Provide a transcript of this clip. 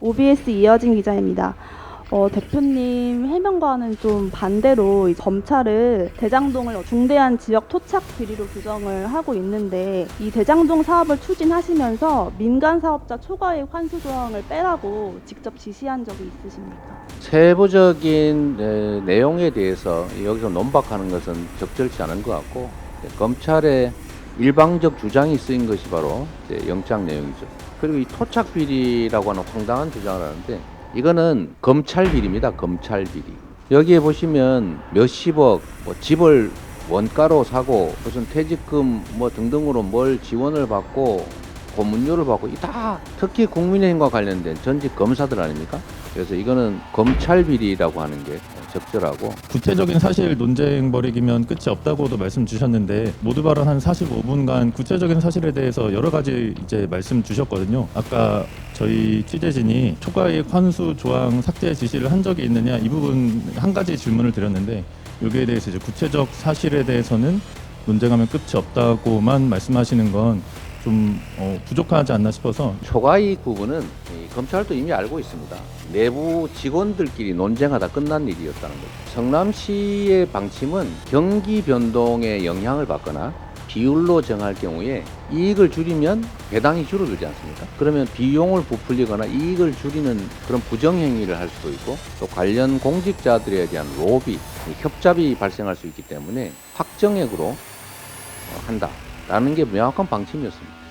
OBS 이어진 기자입니다. 어, 대표님 해명과는 좀 반대로 이 검찰을 대장동을 중대한 지역 토착 비리로 규정을 하고 있는데 이 대장동 사업을 추진하시면서 민간 사업자 초과이익 환수 조항을 빼라고 직접 지시한 적이 있으십니까? 세부적인 에, 내용에 대해서 여기서 논박하는 것은 적절치 않은 것 같고 예, 검찰의 일방적 주장이 쓰인 것이 바로 이제 영장 내용이죠. 그리고 이 토착 비리라고 하는 황당한 주장을 하는데 이거는 검찰 비리입니다. 검찰 비리. 여기에 보시면 몇십억 뭐 집을 원가로 사고 무슨 퇴직금 뭐 등등으로 뭘 지원을 받고 고문료를 받고 이 다 특히 국민의힘과 관련된 전직 검사들 아닙니까? 그래서 이거는 검찰 비리라고 하는 게 적절하고 구체적인 사실 논쟁 벌이기면 끝이 없다고도 말씀 주셨는데 모두 발언 한 45분간 구체적인 사실에 대해서 여러 가지 이제 말씀 주셨거든요. 아까 저희 취재진이 초과이익 환수 조항 삭제 지시를 한 적이 있느냐 이 부분 한 가지 질문을 드렸는데 여기에 대해서 이제 구체적 사실에 대해서는 논쟁하면 끝이 없다고만 말씀하시는 건 좀 어, 부족하지 않나 싶어서 초과이익 부분은 이 검찰도 이미 알고 있습니다. 내부 직원들끼리 논쟁하다 끝난 일이었다는 거죠. 성남시의 방침은 경기 변동에 영향을 받거나 비율로 정할 경우에 이익을 줄이면 배당이 줄어들지 않습니까? 그러면 비용을 부풀리거나 이익을 줄이는 그런 부정행위를 할 수도 있고 또 관련 공직자들에 대한 로비, 이 협잡이 발생할 수 있기 때문에 확정액으로 어, 한다 라는 게 명확한 방침이었습니다.